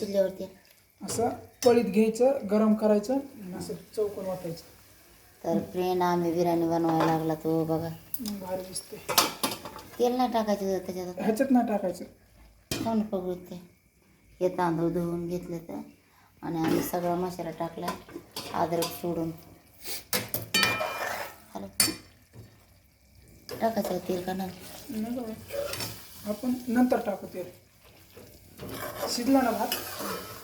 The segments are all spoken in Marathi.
शिजल्यावरती. असं पळीत घ्यायचं गरम करायचं आणि असं चौकोन वाटायचं. तर फ्रेंड आम्ही बिर्याणी बनवायला लागला तो बघा. मग भारी दिसते तेल नाही टाकायचं त्याच्यात. ह्याच्यात नाही टाकायचं. खाऊन पकडते. हे तांदूळ धुवून घेतले तर. आणि आम्ही सगळा मसाला टाकला अद्रक सोडून. हॅलो. टाकायचं तेल का नाही. आपण नंतर टाकू तेल. शिजला ना भात.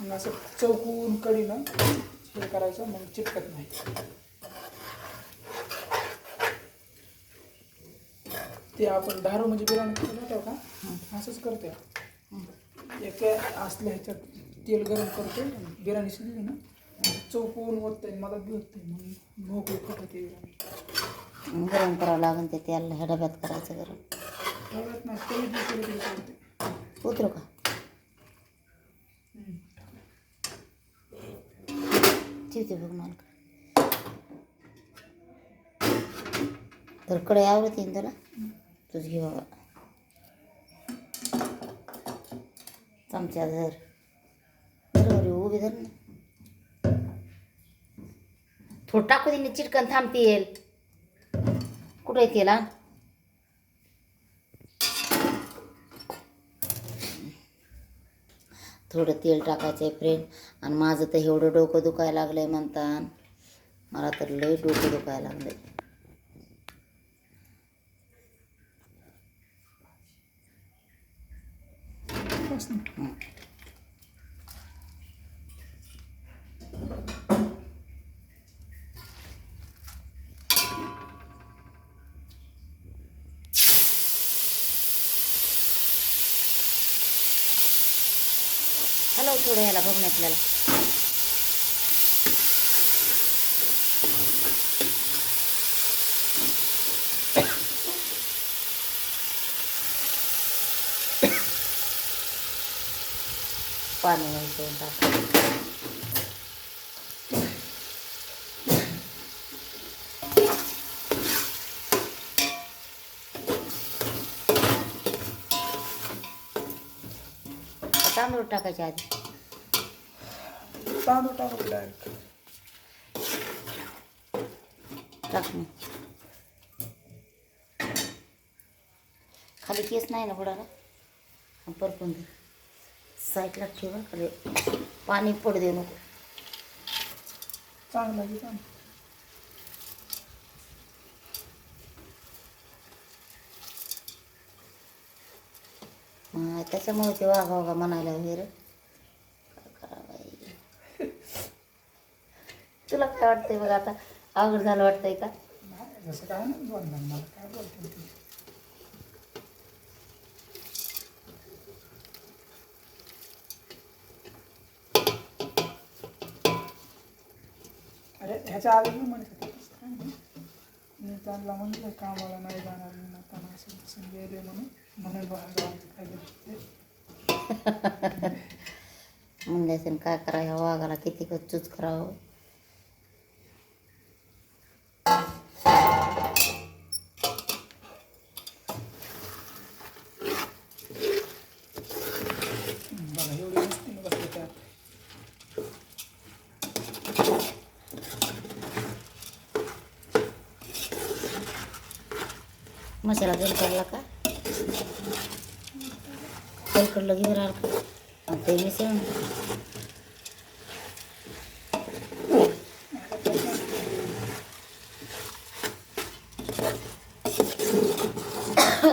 मग असं चौकून कडीनं हे करायचं मग चिटकत नाही. ते आपण दारू म्हणजे बिर्याणी करतो का? असंच करते एक असल्या ह्याच्यात तेल गरम करते बिर्याणी शिजली ना चौकून ओतते मदत बी होते मग मोकळी फुटते बिर्याणी. गरम करावं लागेल ते तेल ह्या डब्यात करायचं गरम. कळत नाही तरी उतरू का? ठेवते बघ मला. तर कडे आवडत येईन त्याला? तुझ घे बाबा. चमचा धर. बरोबर उभी धर ना. थोडं टाकू दे चिटकन थांबते येईल कुठे तेला? थोडं तेल टाकायचं आहे फ्रेंड. आणि माझं तर एवढं डोकं दुखायला लागलं आहे म्हणतात मला तर लई डोकं दुखायला लागलं आहे ना. हॅलो थोडं ह्याला बघून आपल्याला. पाणी व्हायचं टाक. तांदूळ टाकायचे आधी. तांदूळ टाकू डायरेक्ट टाक ना खाली केस नाही ना बुडाला? परतून दे. साईडला ठेवा खाली पाणी पड देऊ नको. चांगला की चांगला त्याच्यामुळे ते वाघा वाघा म्हणायला वगैरे काय करावं बाई? तुला काय वाटतंय बघ आता? अवघड झालं वाटतंय का? जसं काय नाही बोलणार मला काय बोलते ते? अरे ह्याच्या आधी मी म्हणत होते तसं काय नाही. मी त्यांना म्हणलं कामाला नाही जाणार मी नाताना असं तसं गेले म्हणून म्हणून बाहेर जाऊन काय असेल काय करा ह्या वाघाला किती कच्चूच करावं बघा एवढी मस्ती बसले त्यात मसाला तेल काढला का? तेल कडलं घेऊन राहिलं का आणि ते मिसळून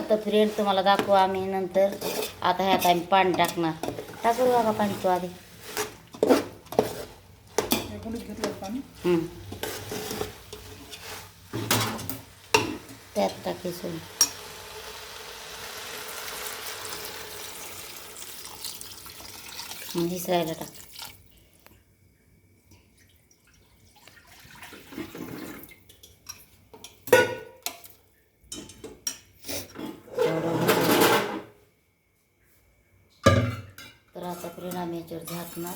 तर फ्रेंड तुम्हाला दाखवू आम्ही नंतर. आता ह्यात आम्ही पाणी टाकणार. टाकू बाबा पाणी तू आधी एकूणच घेतलं पाणी हं. त्यात टाकायचं. मग इसरायला टाक. तर आता परिणाम याच्यावर झाकणार.